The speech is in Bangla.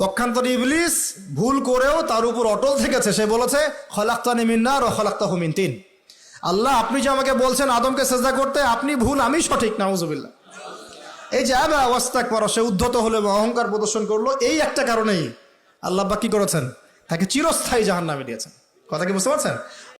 পক্ষান্তর ইবলিস ভুল করেও তার উপর অটল থেকেছে। সে বলেছে, খলাক্তানি মিন্নার ও খলাক্তা হুমিন তিন। আল্লাহ, আপনি যে আমাকে বলছেন আদমকে সেজদা করতে, আপনি ভুল, আমি সঠিক নাউজুবিল্লা এই যে আবা অবস্থা করো সে উদ্ধত হলো অহংকার প্রদর্শন করল, এই একটা কারণেই আল্লাহ বা কি করেছেন? তাকে চিরস্থায়ী জাহান নামে দিয়েছেন কথা কি বুঝতে পারছেন?